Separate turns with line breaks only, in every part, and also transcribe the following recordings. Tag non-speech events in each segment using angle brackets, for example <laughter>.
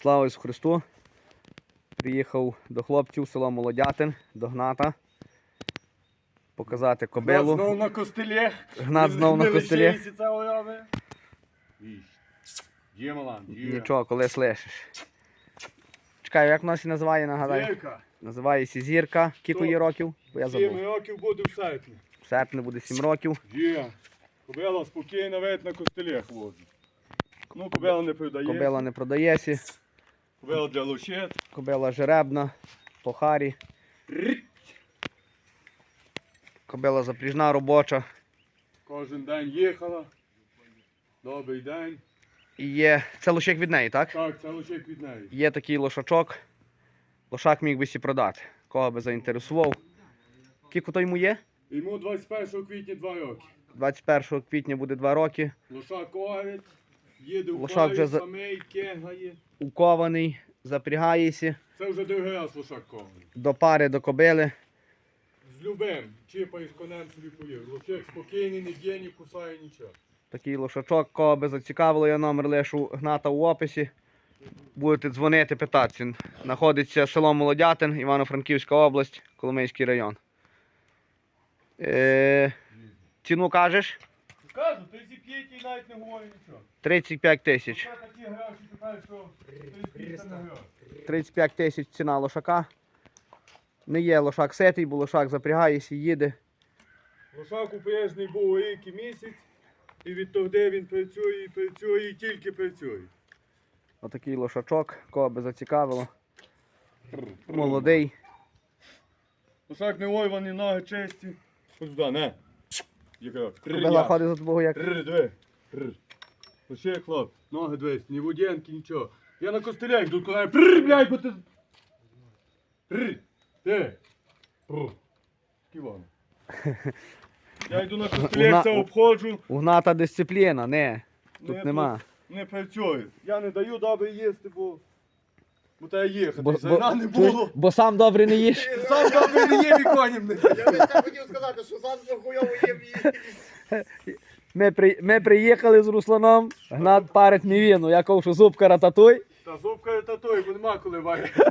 Слава Ісусу Христу. Приїхав до хлопців село Молодятин, до Гната. Показати кобилу.
Знову на костелях.
Гнат знов на костелі.
Є, малан, є.
Нічого, коли слышиш. Чекай, як нас і називає, нагадай.
Зірка.
Називається Зірка. Кілько їй років? Бо я
Сім
забув.
років буде в серпні.
В серпні буде 7 років.
Є. Кобила спокійно навіть на костелях возить. Ну, кобила не продає.
Кобила не продається.
Кобила для лошет.
Кобила жеребна, по харі. Кобила запріжна робоча.
Кожен день їхала. Добрий день.
І є. Це лошик від неї, так?
Так, це лошек від неї.
Є такий лошачок. Лошак міг би сі продати. Кого би заінтересував. Кілько то йому є?
Йому 21 квітня 2 роки.
21 квітня буде 2 роки.
Лошак орить, їде
Лошак
Лошак
вже за-
самий, кегає.
Укований, запрягається
Це вже другий раз лошак кований.
до пари, до кобили.
З любим, чіпаєш конем собі поїв. Лошак спокійний, не б'є, не кусає нічого.
Такий лошачок, кого би зацікавило, я номер лишу гната у описі. Будете дзвонити, питатися. Знаходиться село Молодятин, Івано-Франківська область, Коломийський район. Е, ціну кажеш?
Кажу, ти і навіть не говорить нічого.
35 тисяч.
Це такі гроші, тепер, що ти п'єте на
35 тисяч ціна лошака. Не є лошак ситий, бо лошак запрягається, їде.
Лошак упряжний був рік і місяць, і відтоді він працює, і працює, і тільки працює.
Отакий лошачок, кого би зацікавило. Молодий.
Лошак не ойваний, ноги чисті. Ось сюди, не. Яка?
Кобила ходить за тобою як.
Р, диви. Р. Лише хлоп, ноги дивись, ні водянки, нічого. Я на костелях йду, коли прр, блядь, бо ти... Р, ти. Прр. Ківан. <laughs> Я йду на костелях, це обходжу,
Угната дисципліна, не. Тут
Не,
нема.
не працюю. Я не даю добре їсти, бо... Бо треба їхати,
Бо,
зерна не було.
бо сам добре не їш.
Сам добре не є і коням не даю.
Я би це хотів сказати, що сам хуйово їм.
Ми, при, ми приїхали з Русланом, Гнат парить мівіну. Я кажу, що зубка рататуй.
Та зубка рататуй, бо нема коли варити. <laughs>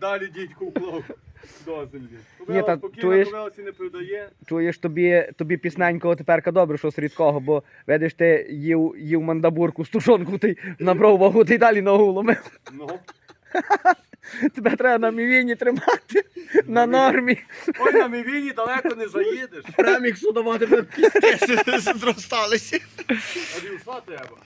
Далі дідьку вклав до землі.
Ні, та чуєш-
не продає.
Чуєш, тобі, тобі пісненького теперка добре, що з рідкого, бо видиш, ти їв, їв мандабурку з тушонку, ти набрав вагу, ти й далі ногу ломив.
Ну. <laughs>
Тебе треба на мівіні тримати на нормі.
Ой, на мівіні далеко не заїдеш.
Преміксу давати пістець <laughs> зросталися.
А вівса треба.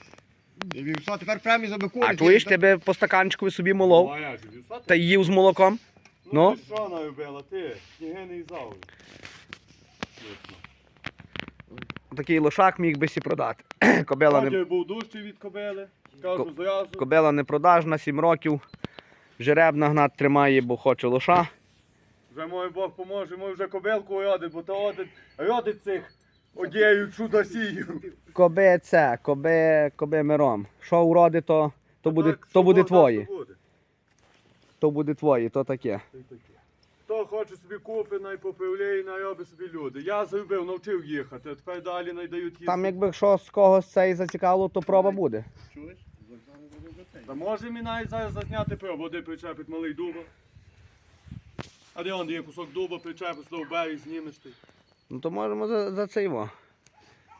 Вівса тепер премі за бекуни.
А чуєш, тебе по стаканчику собі молов
Ну, а як же, вівса
та їв з молоком.
Ну,
ну?
ти що наробила, ти? Княгиний завжди.
Такий лошак міг би сі продати. <clears throat> Кобила не,
був дужчий від кобили. Кажу
Ко-
зразу.
кобила не продажна, 7 років. Жеребна гнат тримає, бо хоче лоша.
Вже мой Бог поможе, ми вже кобилку родить, бо то родить, родить цих одією чудосію.
Кобе це, кобе, кобе миром. Що уроди, то, то буде,
Так,
то буде твоє.
то буде.
То буде твоє, то таке.
Хто хоче собі купи, найпоправляє, найроби собі люди. Я зробив, навчив їхати, а тепер далі найдають їсти.
Там якби що з когось це і зацікавило, то проба буде.
Чуєш?
Та може мені навіть зараз зазняти пробу, де причепить малий дуба. А де он є кусок дуба, причепить, знову берег, знімеш ти.
Ну то можемо за, за це його.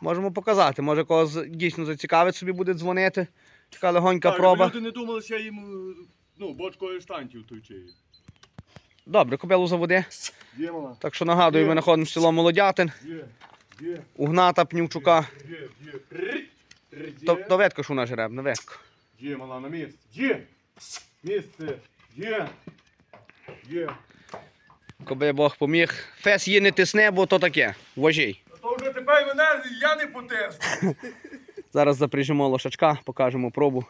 Можемо показати. Може когось дійсно зацікавить, собі буде дзвонити. Така легонька
Так,
проба.
люди не думали, що я їм ну, бочку арештантів тучаю.
Добре, кобилу заводи.
Є мала.
Так що нагадую, ми знаходимося в село Молодятин,
Є, є,
у Гната Пнівчука.
є, є. Ри, ри,
То,
є.
то ж у нас жереб, не ветко.
Є, мала, на місці. Є! Місце! Є! Є!
Коби Бог поміг. Фес її не тисне, бо то таке. Вожій.
То вже тепер мене я не потисну. <laughs>
Зараз запряжемо лошачка, покажемо пробу.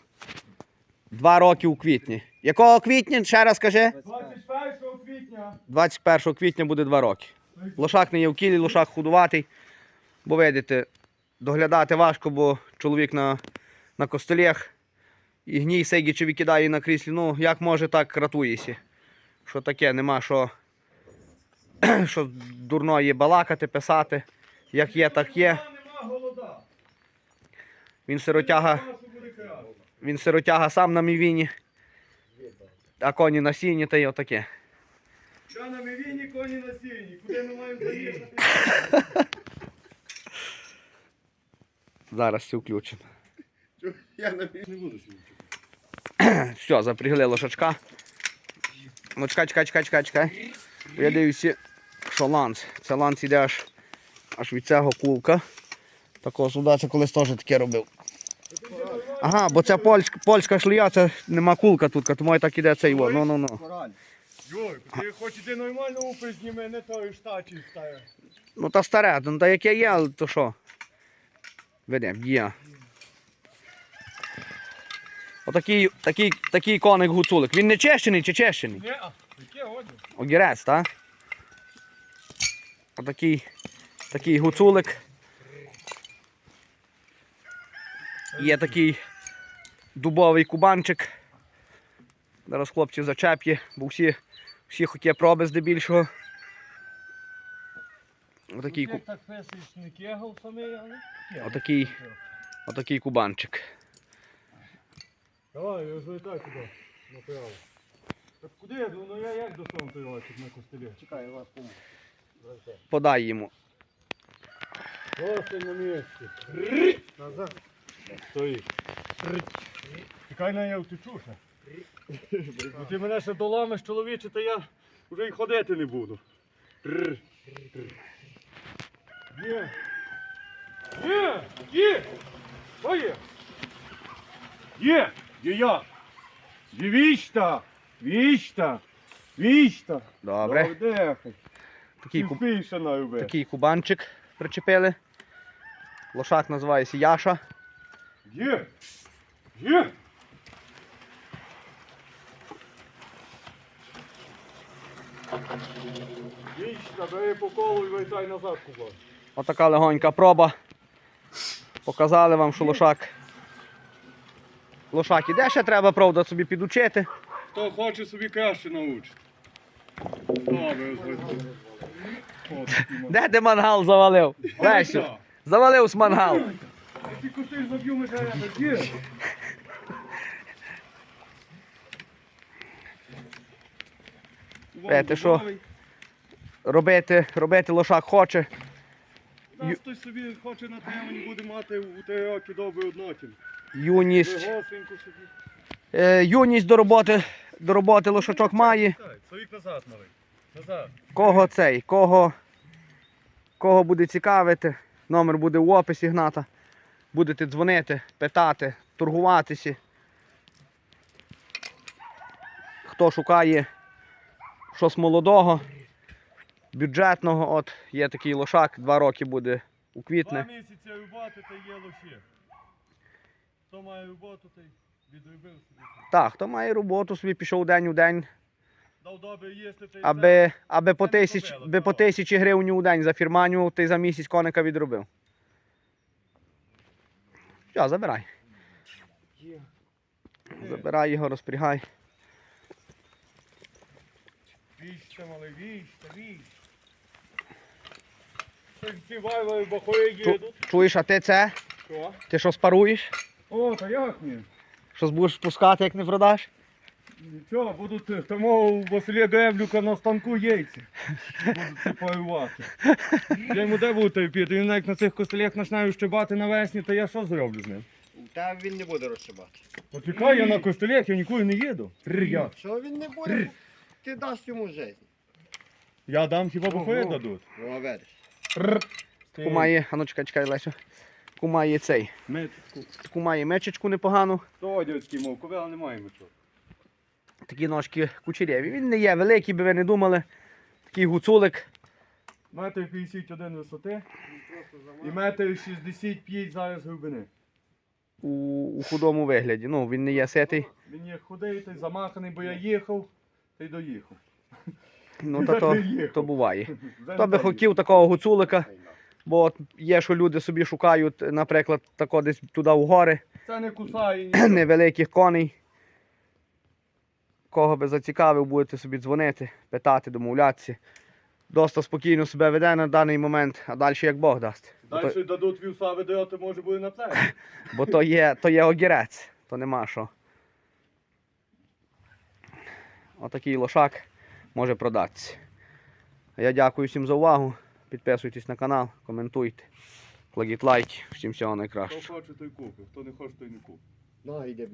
Два роки у квітні. Якого квітня? Ще раз кажи.
21 квітня.
21 квітня буде два роки. Лошак не є в кілі, лошак худуватий. Бо видите, доглядати важко, бо чоловік на, на костелях і гній сегічі викидає на кріслі. Ну, як може, так ратуєся. Що таке, нема що, <clears throat> що дурної балакати, писати. Як є, так є. Він сиротяга. Він сиротяга сам на мівіні, а коні на сіні та й отаке.
Що на мівіні, коні на сіні? Куди ми маємо заїхати?
Зараз все включимо.
Я на
Не буду сьогодні. <clears throat>
Все, запрягли лошачка. Ну чекай, чекай, чекай, чекай, чекай. Я дивлюся, що ланц. Це ланц іде аж, аж від цього кулка. Такого сюди це колись теж таке робив. Ага, бо це польська, польська шлія, це нема кулка тут, тому і так іде цей. во. Ну, ну, ну.
Йой, ти хоч іди нормально упи зніми, не тої штачі стає.
Ну та старе, ну та яке є, але то що? Ведем, є. Отакий такий, такий коник гуцулик. Він не чещений чи чещений?
Ні, а, яке годі?
Огірець, так? Отакий такий гуцулик. Є такий дубовий кубанчик. Зараз хлопці зачеп'є, бо всі, всі хотє проби здебільшого. Отакий, ку-
Як так писиш, не кегал
отакий, отакий кубанчик.
Давай, розлетай туди, направо. Так куди? я? Ну я як до сонця його тут на костелі?
Чекай, я вас помогу.
Подай йому.
Просто на місці.
Назад.
Стої. Чекай на я втечу ще. Бо ти мене ще доламиш, чоловіче, то я вже й ходити не буду. Є. Є. Є. Що є? Є. Є я. Є вічта. Вічта. Вічта.
Добре.
Дехай.
Такий, куб, такий кубанчик причепили. Лошак називається Яша.
Є. Є. Вічна, бери по колу і вертай назад куди.
Отака легонька проба. Показали вам, що лошак. Лошак іде ще треба, правда, собі підучити.
Хто хоче собі краще научити. Добре.
Де ти мангал завалив? Лесю, завалив з мангал.
Ти кусиш заб'ю Михайла, є.
Е, ти що? Робити, робити лошак хоче.
Нас хтось собі хоче на темені буде мати у три роки добрий однотін.
Юність.
Собі.
Е, юність до роботи, до роботи лошачок має.
Совік назад новий.
Кого цей, кого, кого буде цікавити, номер буде в описі гната. Будете дзвонити, питати, торгуватися. Хто шукає щось молодого, бюджетного, от є такий лошак, два роки буде у
Два місяці роботи та є лоші. Хто має роботу, той відробив собі.
Так, хто має роботу, собі пішов день у день, аби, аби, по, тисяч, аби по тисячі гривень у день зафірманював, ти за місяць коника відробив. Що, забирай. Забирай його, розпрягай.
Віща, малий, бахори їдуть.
Чуєш, а ти це?
Що?
Ти що спаруєш?
О, та як ні?
Що будеш пускати, як не продаш?
Нічого, будуть е, тому у Василя Гревлюка на станку яйця. Будуть це парувати. Я йому де буду терпіти? Він як на цих костелях починає щебати навесні, то я що зроблю з ним?
Та він не буде розчебати.
Почекай, я на костелях, я нікуди не їду. Я.
Що він не буде? Ти дасть йому життя.
Я дам хіба
Ого.
дадуть.
Ну, видиш.
Таку має, а ну чекай, чекай, Лесю. Таку має цей.
Метку.
Таку має мечечку непогану.
То мов, ковела немає нічого.
Такі ножки кучеряві. Він не є великий, би ви не думали. Такий гуцулик.
Метр 51 висоти і метр 65 зараз глибини.
У, у худому вигляді. Ну, він не є ситий.
Він є худий, той замаханий, бо я їхав, та й доїхав.
Ну, <laughs> та то, то буває. <laughs> Хто би хотів такого гуцулика, бо є, що люди собі шукають, наприклад, тако десь туди в гори.
Це не кусає <clears throat>
невеликих коней. Кого би зацікавив, будете собі дзвонити, питати, домовлятися. Доста спокійно себе веде на даний момент, а далі як Бог дасть. Бо то,
Далі дадуть вівса видати, може буде на плечі. <laughs>
бо то є, то є огірець. то нема що. Отакий лошак може продатися. Я дякую всім за увагу. Підписуйтесь на канал, коментуйте, кладіть лайки. Всім всього найкращого.
Хто хоче, той купить, хто не хоче, той не купить.
Блядь.